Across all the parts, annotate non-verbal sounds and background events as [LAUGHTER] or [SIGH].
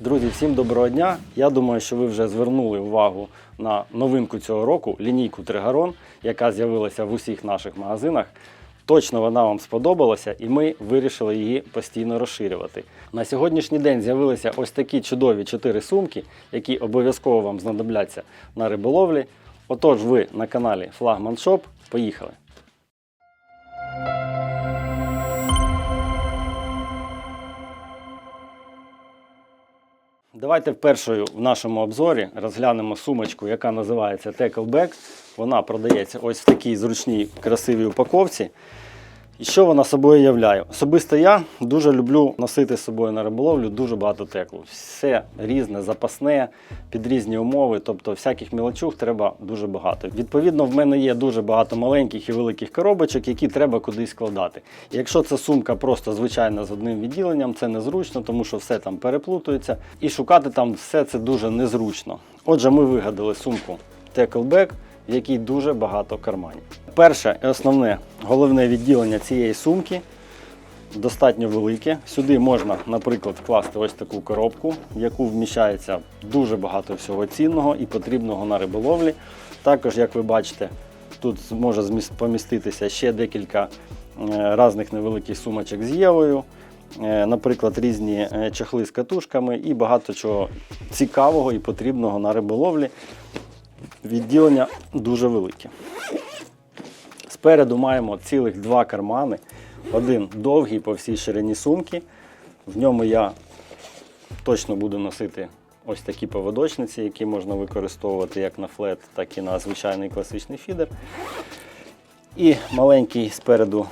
Друзі, всім доброго дня. Я думаю, що ви вже звернули увагу на новинку цього року лінійку Тригарон, яка з'явилася в усіх наших магазинах. Точно вона вам сподобалася, і ми вирішили її постійно розширювати. На сьогоднішній день з'явилися ось такі чудові чотири сумки, які обов'язково вам знадобляться на риболовлі. Отож, ви на каналі Флагман Шоп. Поїхали! Давайте першою в нашому обзорі розглянемо сумочку, яка називається Tackleback. Вона продається ось в такій зручній красивій упаковці. І що вона собою являє? Особисто я дуже люблю носити з собою на риболовлю дуже багато теклу. Все різне, запасне, під різні умови, тобто всяких мілочух треба дуже багато. Відповідно, в мене є дуже багато маленьких і великих коробочок, які треба кудись складати. Якщо це сумка просто звичайна з одним відділенням, це незручно, тому що все там переплутується. І шукати там все це дуже незручно. Отже, ми вигадали сумку Tackleback, в якій дуже багато карманів. Перше і основне головне відділення цієї сумки достатньо велике. Сюди можна, наприклад, вкласти ось таку коробку, в яку вміщається дуже багато всього цінного і потрібного на риболовлі. Також, як ви бачите, тут може поміститися ще декілька е, різних невеликих сумочок з євою. Е, Наприклад, різні е, чохли з катушками і багато чого цікавого і потрібного на риболовлі. Відділення дуже велике. Спереду маємо цілих два кармани. Один довгий по всій ширині сумки. В ньому я точно буду носити ось такі поводочниці, які можна використовувати як на флет, так і на звичайний класичний фідер. І маленький спереду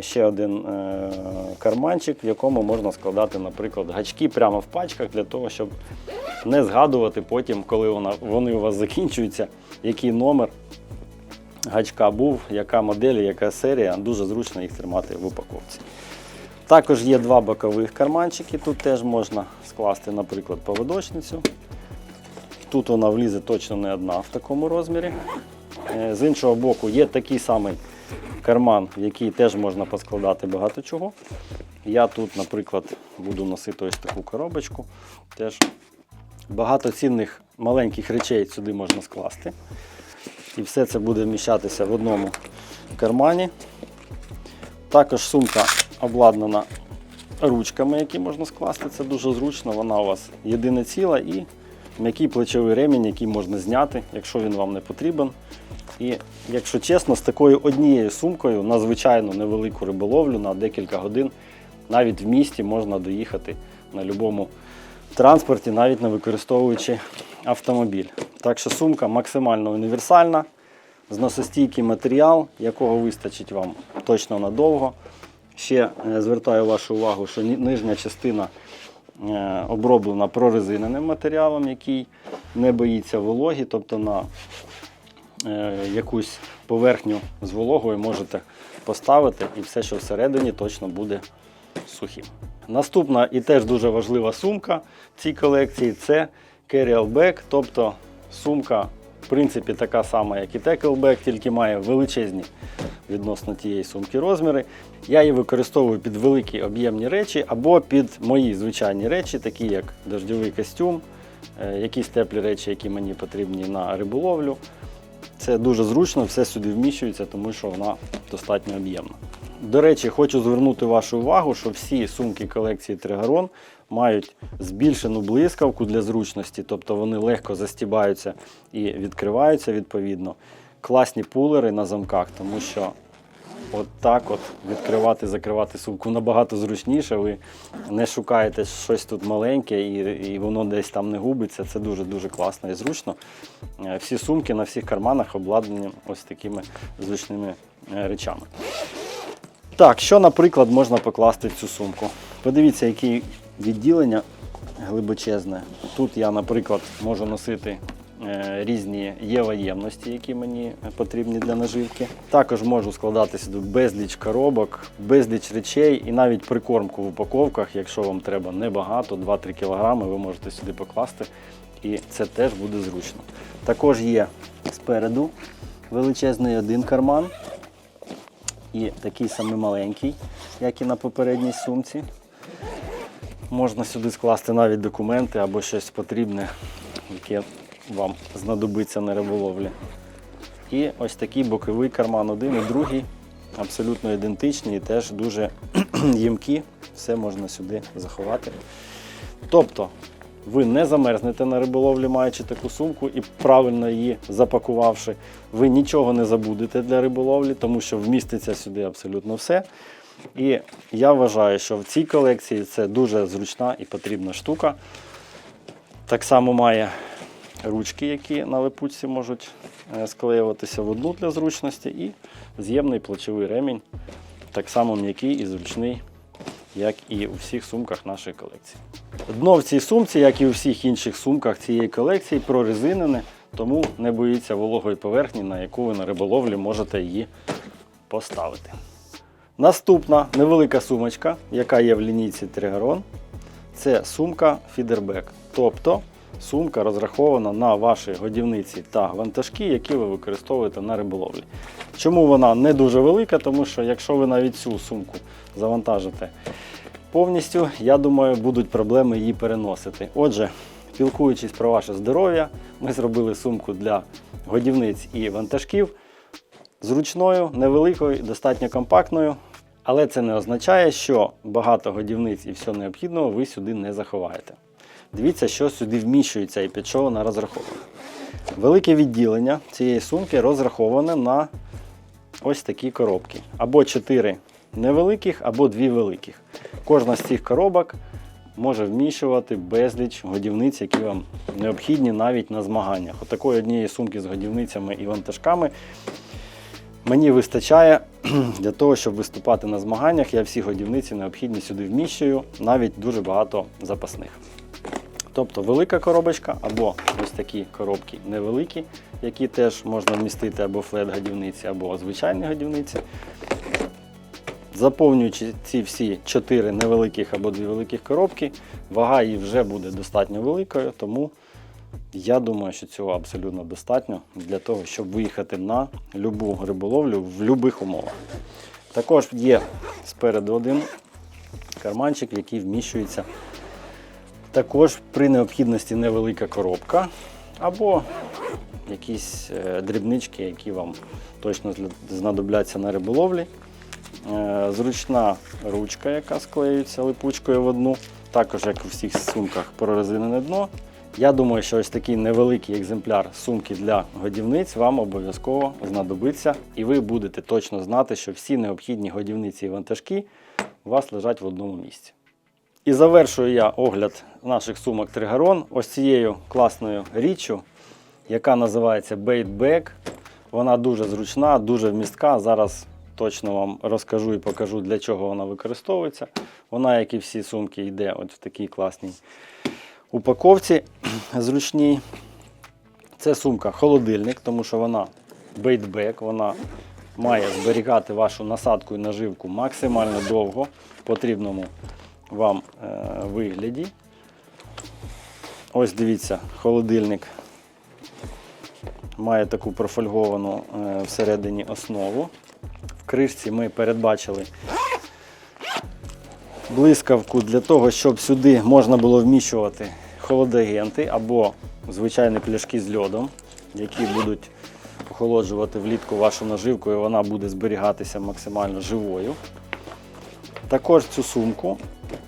ще один е, карманчик, в якому можна складати, наприклад, гачки прямо в пачках для того, щоб не згадувати потім, коли вона, вони у вас закінчуються, який номер гачка був, яка модель, яка серія. Дуже зручно їх тримати в упаковці. Також є два бокових карманчики. Тут теж можна скласти, наприклад, поводочницю. Тут вона влізе точно не одна в такому розмірі. Е, З іншого боку, є такий самий карман, в який теж можна поскладати багато чого. Я тут, наприклад, буду носити ось таку коробочку. Теж багато цінних маленьких речей сюди можна скласти. І все це буде вміщатися в одному кармані. Також сумка обладнана ручками, які можна скласти. Це дуже зручно. Вона у вас єдине ціла і м'який плечовий ремінь, який можна зняти, якщо він вам не потрібен. І, якщо чесно, з такою однією сумкою на звичайну невелику риболовлю на декілька годин навіть в місті можна доїхати на будь-якому транспорті, навіть не використовуючи автомобіль. Так що сумка максимально універсальна, зносостійкий матеріал, якого вистачить вам точно надовго. Ще е, звертаю вашу увагу, що нижня частина е, оброблена прорезиненим матеріалом, який не боїться вологі, тобто на е, якусь поверхню з вологою можете поставити і все, що всередині, точно буде сухим. Наступна і теж дуже важлива сумка цій колекції це bag, тобто сумка, в принципі, така сама, як і tackleback, тільки має величезні відносно тієї сумки розміри. Я її використовую під великі об'ємні речі або під мої звичайні речі, такі як дождьовий костюм, е, якісь теплі речі, які мені потрібні на риболовлю. Це дуже зручно, все сюди вміщується, тому що вона достатньо об'ємна. До речі, хочу звернути вашу увагу, що всі сумки колекції Тригарон мають збільшену блискавку для зручності, тобто вони легко застібаються і відкриваються відповідно. Класні пулери на замках, тому що от так от відкривати, закривати сумку набагато зручніше. Ви не шукаєте щось тут маленьке і, і воно десь там не губиться. Це дуже-дуже класно і зручно. Е, Всі сумки на всіх карманах обладнані ось такими зручними е, речами. Так, що, наприклад, можна покласти в цю сумку? Подивіться, яке відділення глибочезне. Тут я, наприклад, можу носити е, різні євоємності, які мені потрібні для наживки. Також можу складати сюди безліч коробок, безліч речей і навіть прикормку в упаковках, якщо вам треба небагато, 2-3 кг, ви можете сюди покласти. І це теж буде зручно. Також є спереду величезний один карман і такий самий маленький, як і на попередній сумці. можна сюди скласти навіть документи або щось потрібне, яке вам знадобиться на риболовлі. І ось такий боковий карман один і другий абсолютно ідентичні і теж дуже [CLEARS THROAT] ємкі. Все можна сюди заховати. Тобто ви не замерзнете на риболовлі, маючи таку сумку і правильно її запакувавши. Ви нічого не забудете для риболовлі, тому що вміститься сюди абсолютно все. І я вважаю, що в цій колекції це дуже зручна і потрібна штука. Так само має ручки, які на липучці можуть е, склеюватися в одну для зручності, і з'ємний плечовий ремінь, так само м'який і зручний, як і у всіх сумках нашої колекції. Дно в цій сумці, як і у всіх інших сумках цієї колекції, прорезинене, тому не боїться вологої поверхні, на яку ви на риболовлі можете її поставити. Наступна невелика сумочка, яка є в лінійці Тригарон, це сумка Фідербек. Тобто сумка розрахована на ваші годівниці та вантажки, які ви використовуєте на риболовлі. Чому вона не дуже велика? Тому що якщо ви навіть цю сумку завантажите повністю, я думаю, будуть проблеми її переносити. Отже, спілкуючись про ваше здоров'я, ми зробили сумку для годівниць і вантажків зручною, невеликою, достатньо компактною. Але це не означає, що багато годівниць і все необхідного ви сюди не заховаєте. Дивіться, що сюди вміщується і під що вона розрахована. Велике відділення цієї сумки розраховане на ось такі коробки. Або 4 невеликих, або 2 великих. Кожна з цих коробок може вміщувати безліч годівниць, які вам необхідні навіть на змаганнях. Отакої однієї сумки з годівницями і вантажками Мені вистачає [CLEARS THROAT] для того, щоб виступати на змаганнях. Я всі годівниці необхідні сюди вміщую, навіть дуже багато запасних. Тобто велика коробочка або ось такі коробки невеликі, які теж можна вмістити або флет-годівниці, або звичайні годівниці. Заповнюючи ці всі чотири невеликих або дві великих коробки, вага її вже буде достатньо великою, тому я думаю, що цього абсолютно достатньо для того, щоб виїхати на любу риболовлю в будь-яких умовах. Також є спереду один карманчик, який вміщується також при необхідності невелика коробка або якісь е, дрібнички, які вам точно знадобляться на риболовлі. Е, Зручна ручка, яка склеюється липучкою в одну. Також, як у всіх сумках, прорезинене дно. Я думаю, що ось такий невеликий екземпляр сумки для годівниць вам обов'язково знадобиться, і ви будете точно знати, що всі необхідні годівниці і вантажки у вас лежать в одному місці. І завершую я огляд наших сумок Тригарон ось цією класною річчю, яка називається Bait Вона дуже зручна, дуже вмістка. Зараз точно вам розкажу і покажу, для чого вона використовується. Вона, як і всі сумки, йде от в такій класній упаковці [CLEARS THROAT] зручній. Це сумка холодильник, тому що вона бейтбек, вона має зберігати вашу насадку і наживку максимально довго в потрібному вам е, вигляді. Ось дивіться, холодильник має таку профольговану е, всередині основу. В кришці ми передбачили блискавку для того, щоб сюди можна було вміщувати холодагенти або звичайні пляшки з льодом, які будуть охолоджувати влітку вашу наживку і вона буде зберігатися максимально живою. Також цю сумку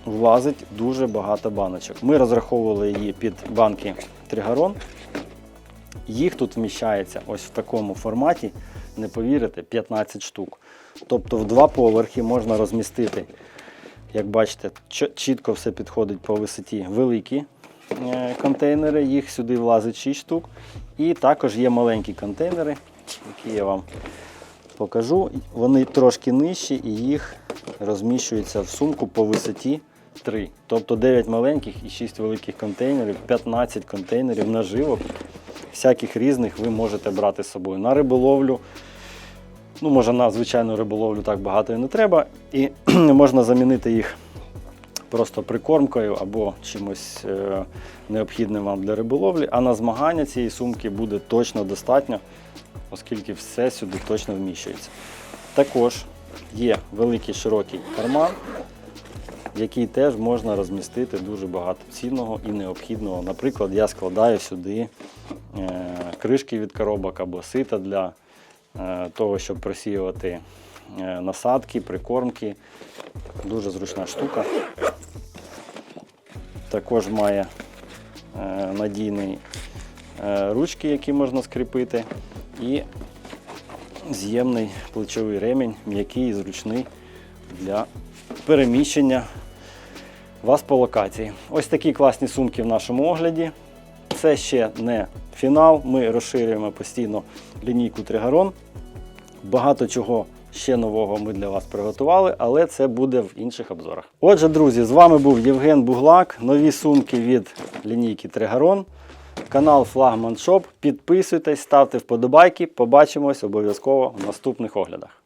влазить дуже багато баночок. Ми розраховували її під банки Тригарон. Їх тут вміщається ось в такому форматі, не повірите, 15 штук. Тобто в два поверхи можна розмістити як бачите, чітко все підходить по висоті великі контейнери, їх сюди влазить 6 штук. І також є маленькі контейнери, які я вам покажу. Вони трошки нижчі і їх розміщується в сумку по висоті 3. Тобто 9 маленьких і 6 великих контейнерів, 15 контейнерів наживок. Всяких різних ви можете брати з собою на риболовлю. Ну, може, на звичайну риболовлю так багато і не треба. І [CLEARS THROAT] можна замінити їх просто прикормкою або чимось е, необхідним вам для риболовлі. А на змагання цієї сумки буде точно достатньо, оскільки все сюди точно вміщується. Також є великий широкий карман, який теж можна розмістити дуже багато цінного і необхідного. Наприклад, я складаю сюди е, кришки від коробок або сита для е, того, щоб просіювати насадки, прикормки. Дуже зручна штука. Також має е, надійний е, ручки, які можна скріпити, і з'ємний плечовий ремінь, м'який і зручний для переміщення вас по локації. Ось такі класні сумки в нашому огляді. Це ще не фінал. Ми розширюємо постійно лінійку Тригарон. Багато чого ще нового ми для вас приготували, але це буде в інших обзорах. Отже, друзі, з вами був Євген Буглак. Нові сумки від лінійки Тригарон. Канал Флагман Шоп. Підписуйтесь, ставте вподобайки. Побачимось обов'язково в наступних оглядах.